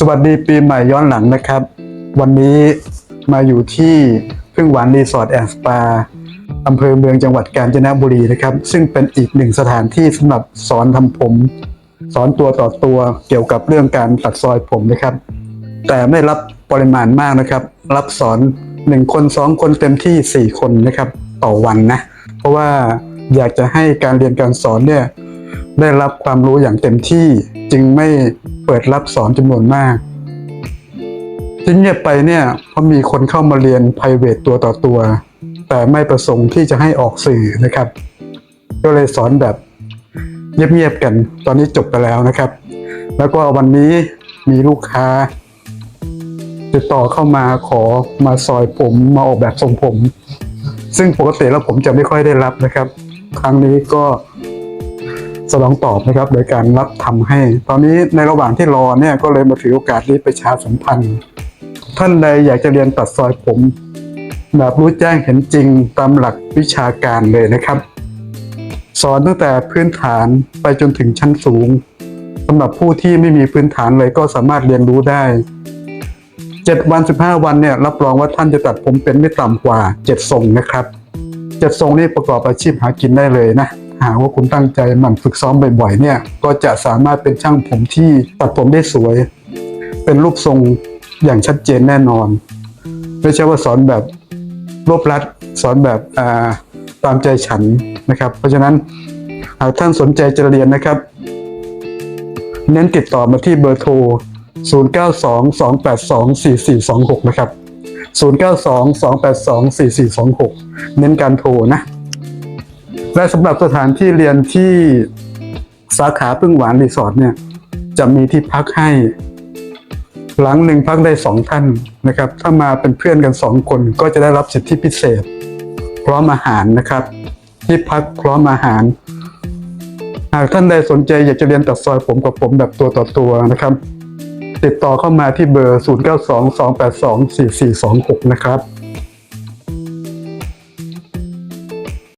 สวัสดีปีใหม่ย้อนหลังนะครับ วันนี้มาอยู่ที่พึ่งหวานรีสอร์ทแอนด์สปาอำเภอเมืองจังหวัดกาญจนบุรีนะครับ ซึ่งเป็นอีกหนึ่งสถานที่สำหรับสอนทำผม สอนตัวต่อตัวเกี่ยวกับเรื่องการตัดซอยผมนะครับ แต่ไม่รับปริมาณมากนะครับ รับสอนหนึ่งคนสองคนเต็มที่สี่คนนะครับ ต่อวันนะ เพราะว่าอยากจะให้การเรียนการสอนเนี่ย ได้รับความรู้อย่างเต็มที่จึงไม่เปิดรับสอนจำนวนมากที่เงียบไปเนี่ยเพราะมีคนเข้ามาเรียน p r i v a t ตัวต่อตัว แต่ไม่ประสงค์ที่จะให้ออกสื่อนะครับ ก็เลยสอนแบบเงียบๆกัน ตอนนี้จบไปแล้วนะครับ แล้วก็วันนี้มีลูกค้า ติดต่อเข้ามาขอมาซอยผมมาออกแบบทรงผม ซึ่งปกติแล้วผมจะไม่ค่อยได้รับนะครับ ครั้งนี้ก็ สนองตอบนะครับโดยการรับทำให้ ตอนนี้ในระหว่างที่รอเนี่ยก็เลยมาถือโอกาสนี้ไปชาสัมพันธ์ ท่านใดอยากจะเรียนตัดซอยผม แบบรู้แจ้งเห็นจริงตามหลักวิชาการเลยนะครับ สอนตั้งแต่พื้นฐานไปจนถึงชั้นสูงสำหรับผู้ที่ไม่มีพื้นฐานเลยก็สามารถเรียนรู้ได้7วัน15วันเนี่ยรับรองว่าท่านจะตัดผมเป็นไม่ต่ำกว่า7ทรงนะครับ7ทรงนี่ประกอบอาชีพหากินได้เลยนะ หากว่าคุณตั้งใจหมั่นฝึกซ้อมบ่อยๆ เนี่ย ก็จะสามารถเป็นช่างผมที่ตัดผมได้สวย เป็นรูปทรงอย่างชัดเจนแน่นอน ไม่ใช่ว่าสอนแบบรวบรัดสอนแบบาตามใจฉันนะครับ เพราะฉะนั้นหากท่านสนใจจะเรียนนะครับ เน้นติดต่อมาที่เบอร์โทร 0922824426 นะครับ 0922824426 เน้นการโทรนะ และสำหรับสถานที่เรียนที่สาขาพึ่งหวานรีสอร์ทเนี่ย จะมีที่พักให้ หลังหนึ่งพักได้สองท่านนะครับ ถ้ามาเป็นเพื่อนกันสองคนก็จะได้รับสิทธิพิเศษ พร้อมอาหารนะครับ ที่พักพร้อมอาหาร หากท่านใดสนใจอยากจะเรียนตัดซอยผมกับผมแบบตัวต่อตัวนะครับ ติดต่อเข้ามาที่เบอร์ 0922824426 นะครับ